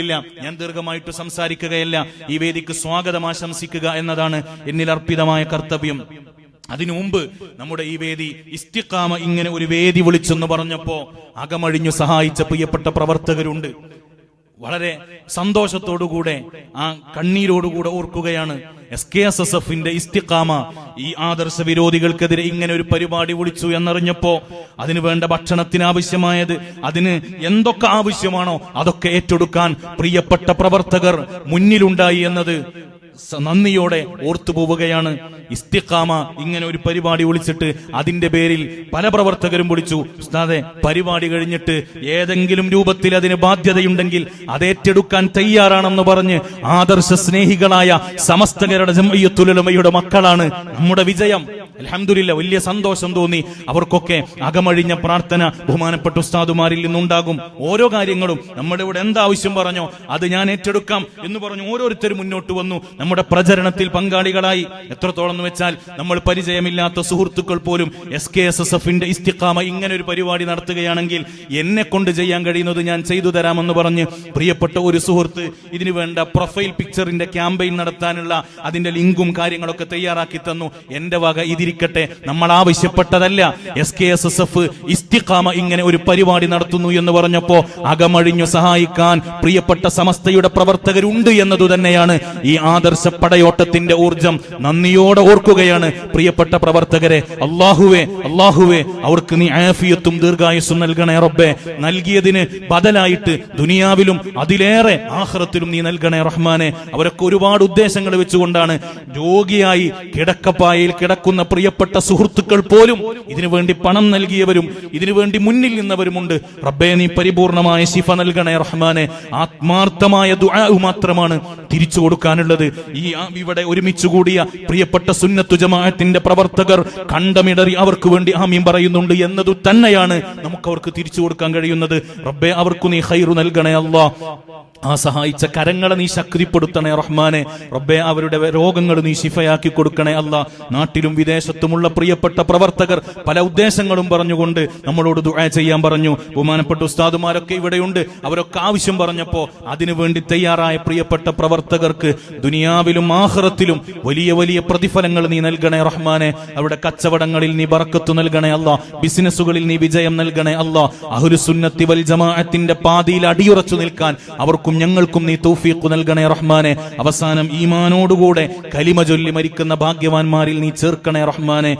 ഇല്ല. ഞാൻ ദീർഘമായിട്ട് സംസാരിക്കുകയല്ല. ഈ വേദിക്ക് സ്വാഗതം ആശംസിക്കുക എന്നതാണ് എന്നിൽ അർപ്പിതമായ കർത്തവ്യം. അതിനു മുമ്പ് നമ്മുടെ ഈ വേദി ഇസ്തിക്കാമ ഇങ്ങനെ ഒരു വേദി വിളിച്ചെന്ന് പറഞ്ഞപ്പോ അകമഴിഞ്ഞു സഹായിച്ച പ്രിയപ്പെട്ട പ്രവർത്തകരുണ്ട്. വളരെ സന്തോഷത്തോടുകൂടെ ആ കണ്ണീരോടുകൂടെ ഓർക്കുകയാണ് എസ് കെ എസ് എസ് എഫിന്റെ ഇസ്തിഖാമ. ഈ ആദർശ വിരോധികൾക്കെതിരെ ഇങ്ങനെ ഒരു പരിപാടി വിളിച്ചു എന്നറിഞ്ഞപ്പോ അതിന് വേണ്ട ഭക്ഷണത്തിന് ആവശ്യമായത് അതിന് എന്തൊക്കെ ആവശ്യമാണോ അതൊക്കെ ഏറ്റെടുക്കാൻ പ്രിയപ്പെട്ട പ്രവർത്തകർ മുന്നിലുണ്ടായി എന്നത് നന്ദിയോടെ ഓർത്തുപോവുകയാണ് ഇസ്തിഖാമ ഇങ്ങനെ ഒരു പരിപാടി വിളിച്ചിട്ട് അതിന്റെ പേരിൽ പല പ്രവർത്തകരും വിളിച്ചു. ഉസ്താദെ പരിപാടി കഴിഞ്ഞിട്ട് ഏതെങ്കിലും രൂപത്തിൽ അതിന് ബാധ്യതയുണ്ടെങ്കിൽ അതേറ്റെടുക്കാൻ തയ്യാറാണെന്ന് പറഞ്ഞ് ആദർശ സ്നേഹികളായ സമസ്തകരുടെ ജമയ്യത്തുലമയുടെ മക്കളാണ് നമ്മുടെ വിജയം. അലഹമില്ല വലിയ സന്തോഷം തോന്നി. അവർക്കൊക്കെ അകമഴിഞ്ഞ പ്രാർത്ഥന ബഹുമാനപ്പെട്ട ഉസ്താദുമാരിൽ നിന്നുണ്ടാകും. ഓരോ കാര്യങ്ങളും നമ്മുടെ ഇവിടെ എന്താവശ്യം പറഞ്ഞോ അത് ഞാൻ ഏറ്റെടുക്കാം എന്ന് പറഞ്ഞു ഓരോരുത്തരും മുന്നോട്ട് വന്നു. നമ്മുടെ പ്രചരണത്തിൽ പങ്കാളികളായി. എത്രത്തോളം എന്ന് വെച്ചാൽ നമ്മൾ പരിചയമില്ലാത്ത സുഹൃത്തുക്കൾ പോലും എസ് കെ എസ് എസ് എഫിന്റെ ഇസ്തിഖാമ ഇങ്ങനെ ഒരു പരിപാടി നടത്തുകയാണെങ്കിൽ എന്നെ കൊണ്ട് ചെയ്യാൻ കഴിയുന്നത് ഞാൻ ചെയ്തു തരാമെന്ന് പറഞ്ഞ് പ്രിയപ്പെട്ട ഒരു സുഹൃത്ത് ഇതിനു വേണ്ട പ്രൊഫൈൽ പിക്ചറിന്റെ ക്യാമ്പയിൻ നടത്താനുള്ള അതിന്റെ ലിങ്കും കാര്യങ്ങളൊക്കെ തയ്യാറാക്കി തന്നു. എന്റെ വക ഇതിരിക്കട്ടെ നമ്മൾ ആവശ്യപ്പെട്ടതല്ല. S K S S F Istiqama ഇങ്ങനെ ഒരു പരിപാടി നടത്തുന്നു എന്ന് പറഞ്ഞപ്പോ അകമഴിഞ്ഞു സഹായിക്കാൻ പ്രിയപ്പെട്ട സമസ്തയുടെ പ്രവർത്തകരുണ്ട് എന്നതു തന്നെയാണ് ഈ ആദർശ പടയോട്ടത്തിന്റെ ഊർജം. നന്ദിയോടെ ഓർക്കുകയാണ് പ്രിയപ്പെട്ട പ്രവർത്തകരെ. അള്ളാഹുവേ അള്ളാഹുവേ അവർക്ക് നീ ആഫിയത്തും ദീർഘായുസ്സും നൽകണേ റബ്ബെ. നൽകിയതിന് ബദലായിട്ട് ദുനിയാവിലും അതിലേറെ ആഹ്റത്തിലും നീ നൽകണേ റഹ്മാനെ. അവരൊക്കെ ഒരുപാട് ഉദ്ദേശങ്ങൾ വെച്ചുകൊണ്ടാണ് രോഗിയായി കിടക്കപ്പായയിൽ കിടക്കുന്ന പ്രിയപ്പെട്ട സുഹൃത്തുക്കൾ പോലും ഇതിനുവേണ്ടി പണം നൽകിയവരും ഇതിനുവേണ്ടി മുന്നിൽ നിന്നവരുമുണ്ട്. റബ്ബെ നീ പരിപൂർണമായ ശിഫ നൽകണേ റഹ്മാനെ. ആത്മാർത്ഥമായ ദുആഉ മാത്രമാണ് തിരിച്ചു കൊടുക്കാനുള്ളത്. ഈ ഇവിടെ ഒരുമിച്ച് കൂടിയ പ്രിയപ്പെട്ട സുന്നത്തു ജമാഅത്തിന്റെ പ്രവർത്തകർ കണ്ടമിടറി അവർക്ക് വേണ്ടി ആമീൻ പറയുന്നുണ്ട് എന്നതു തന്നെയാണ് നമുക്ക് അവർക്ക് തിരിച്ചു കൊടുക്കാൻ കഴിയുന്നത്. റബ്ബെ അവർക്ക് നീ ഹൈറു നൽകണേ അല്ലാ. ആ സഹായിച്ച കരങ്ങളെ നീ ശക്തിപ്പെടുത്തണേ റഹ്മാനെ. റബ്ബെ അവരുടെ രോഗങ്ങൾ നീ ശിഫയാക്കി കൊടുക്കണേ അല്ല. നാട്ടിലും വിദേശത്തുമുള്ള പ്രിയപ്പെട്ട പ്രവർത്തകർ പല ഉദ്ദേശങ്ങളും പറഞ്ഞുകൊണ്ട് നമ്മളോട് ദുആ ചെയ്യാൻ പറഞ്ഞു. ബഹുമാനപ്പെട്ട ഉസ്താദുമാരൊക്കെ ഇവിടെയുണ്ട്. അവരൊക്കെ ആവശ്യം പറഞ്ഞപ്പോ അതിനുവേണ്ടി തയ്യാറായ പ്രിയപ്പെട്ട പ്രവർത്തകർക്ക് ദുനിയാവിലും ആഹ്റത്തിലും വലിയ വലിയ പ്രതിഫലങ്ങൾ നീ നൽകണേ റഹ്മാനെ. അവരുടെ കച്ചവടങ്ങളിൽ നീ ബറക്കത്തു നൽകണേ അല്ല. ബിസിനസ്സുകളിൽ നീ വിജയം നൽകണേ അല്ല. അഹുരുസുന്നത്തി വൽ ജമാഅത്തിന്റെ പാതിയിൽ അടിയുറച്ചു നിൽക്കാൻ അവർക്കും ഞങ്ങൾക്കും നീ തൗഫീഖ് നൽകണേ റഹ്മാനെ. അവസാനം ഈമാനോടുകൂടെ കലിമ ചൊല്ലി മരിക്കുന്ന ഭാഗ്യവാന്മാരിൽ നീ ചേർക്കണേ റഹ്മാനെ